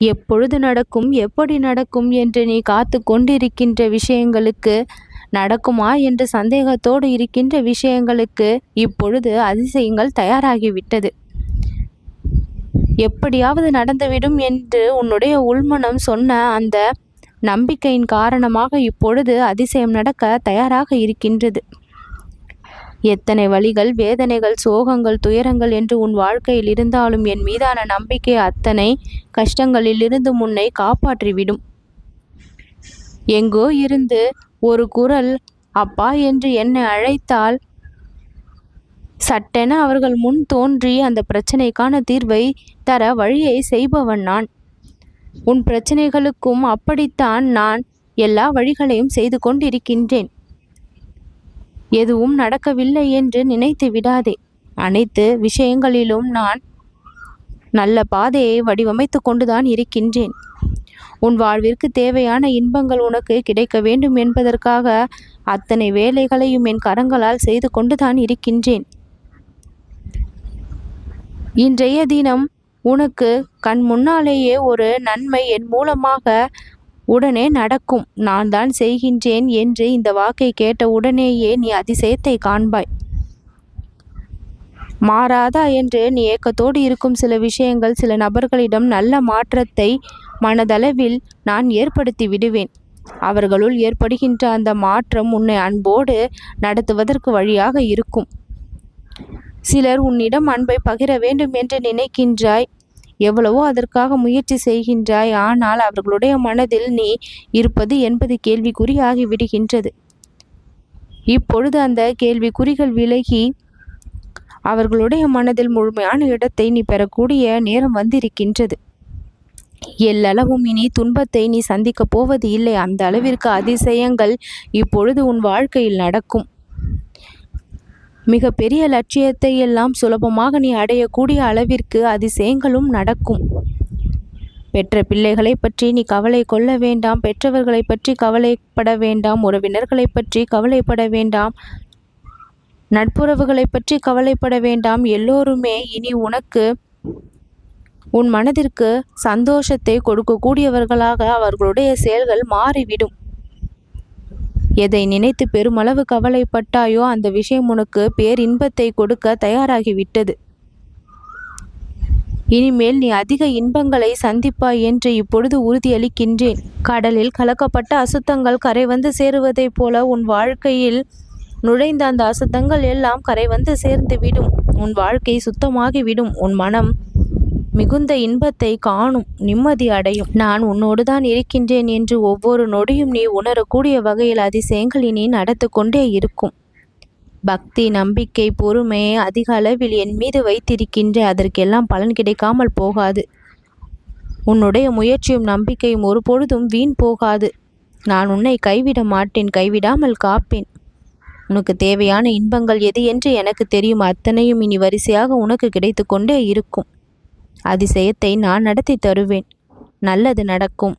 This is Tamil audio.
எப்பொழுது நடக்கும் எப்படி நடக்கும் என்று நீ காத்து கொண்டிருக்கின்ற விஷயங்களுக்கு நடக்குமா என்று சந்தேகத்தோடு இருக்கின்ற விஷயங்களுக்கு இப்பொழுது அதிசயங்கள் தயாராகிவிட்டது. எப்படியாவது நடந்துவிடும் என்று உன்னுடைய உள்மனம் சொன்ன அந்த நம்பிக்கையின் காரணமாக இப்பொழுது அதிசயம் நடக்க தயாராக இருக்கின்றது. எத்தனை வழிகள் வேதனைகள் சோகங்கள் துயரங்கள் என்று உன் வாழ்க்கையில் இருந்தாலும் என் மீதான நம்பிக்கை அத்தனை கஷ்டங்களிலிருந்து முன்னை காப்பாற்றிவிடும். எங்கோ இருந்து ஒரு குரல் அப்பா என்று என்னை அழைத்தால் சட்டென அவர்கள் முன் தோன்றி அந்த பிரச்சனைக்கான தீர்வை தர வழியை செய்பவன் நான். உன் பிரச்சனைகளுக்கும் அப்படித்தான் நான் எல்லா வழிகளையும் செய்து கொண்டிருக்கின்றேன். எதுவும் நடக்கவில்லை என்று நினைத்து விடாதே. அனைத்து விஷயங்களிலும் நான் நல்ல பாதையை வடிவமைத்து கொண்டுதான் இருக்கின்றேன். உன் வாழ்விற்கு தேவையான இன்பங்கள் உனக்கு கிடைக்க வேண்டும் என்பதற்காக அத்தனை வேலைகளையும் என் கரங்களால் செய்து கொண்டுதான் இருக்கின்றேன். இன்றைய தினம் உனக்கு கண் முன்னாலேயே ஒரு நன்மை என் மூலமாக உடனே நடக்கும். நான் தான் செய்கின்றேன் என்று இந்த வாக்கை கேட்ட உடனேயே நீ அதிசயத்தை காண்பாய். மாறாதா என்று நீ ஏக்கத்தோடு இருக்கும் சில விஷயங்கள் சில நபர்களிடம் நல்ல மாற்றத்தை மனதளவில் நான் ஏற்படுத்தி விடுவேன். அவர்களுள் ஏற்படுகின்ற அந்த மாற்றம் உன்னை அன்போடு நடத்துவதற்கு வழியாக இருக்கும். சிலர் உன்னிடம் அன்பை பகிர வேண்டும் என்று நினைக்கின்றாய். எவ்வளவோ அதற்காக முயற்சி செய்கின்றாய் ஆனால் அவர்களுடைய மனதில் நீ இருப்பது என்பது கேள்விக்குறியாகி விடுகின்றது இப்பொழுது அந்த கேள்விக்குறிகள் விலகி அவர்களுடைய மனதில் முழுமையான இடத்தை நீ பெறக்கூடிய நேரம் வந்திருக்கின்றது. எல்லளவும் இனி துன்பத்தை நீ சந்திக்கப் போவது இல்லை. அந்த அளவிற்கு அதிசயங்கள் இப்பொழுது உன் வாழ்க்கையில் நடக்கும். மிக பெரிய லட்சியத்தை எல்லாம் சுலபமாக நீ அடையக்கூடிய அளவிற்கு அதிசயங்களும் நடக்கும். பெற்ற பிள்ளைகளை பற்றி நீ கவலை கொள்ள வேண்டாம். பெற்றவர்களை பற்றி கவலைப்பட வேண்டாம். உறவினர்களை பற்றி கவலைப்பட வேண்டாம். நட்புறவுகளை பற்றி கவலைப்பட வேண்டாம். எல்லோருமே இனி உனக்கு உன் மனதிற்கு சந்தோஷத்தை கொடுக்கக்கூடியவர்களாக அவர்களுடைய செயல்கள் மாறிவிடும். எதை நினைத்து பெருமளவு கவலைப்பட்டாயோ அந்த விஷயம் உனக்கு பேரின்பத்தை கொடுக்க தயாராகிவிட்டது. இனிமேல் நீ அதிக இன்பங்களை சந்திப்பாய் என்று இப்பொழுது உறுதியளிக்கின்றேன். கடலில் கலக்கப்பட்ட அசுத்தங்கள் கரை வந்து சேருவதைப் போல உன் வாழ்க்கையில் நுழைந்த அந்த அசுத்தங்கள் எல்லாம் கரை வந்து சேர்ந்து விடும். உன் வாழ்க்கை சுத்தமாகிவிடும். உன் மனம் மிகுந்த இன்பத்தை காணும் நிம்மதி அடையும். நான் உன்னோடு தான் இருக்கின்றேன் என்று ஒவ்வொரு நொடியும் நீ உணரக்கூடிய வகையில் அதிசயங்கள் இனி நடத்து கொண்டே இருக்கும். பக்தி நம்பிக்கை பொறுமை அதிக அளவில் என் மீது வைத்திருக்கின்ற அதற்கெல்லாம் பலன் கிடைக்காமல் போகாது. உன்னுடைய முயற்சியும் நம்பிக்கையும் ஒருபொழுதும் வீண் போகாது. நான் உன்னை கைவிட மாட்டேன் கைவிடாமல் காப்பேன். உனக்கு தேவையான இன்பங்கள் எது என்று எனக்கு தெரியும். அத்தனையும் இனி வரிசையாக உனக்கு கிடைத்து கொண்டே இருக்கும். அதிசயத்தை நான் நடத்தி தருவேன். நல்லது நடக்கும்.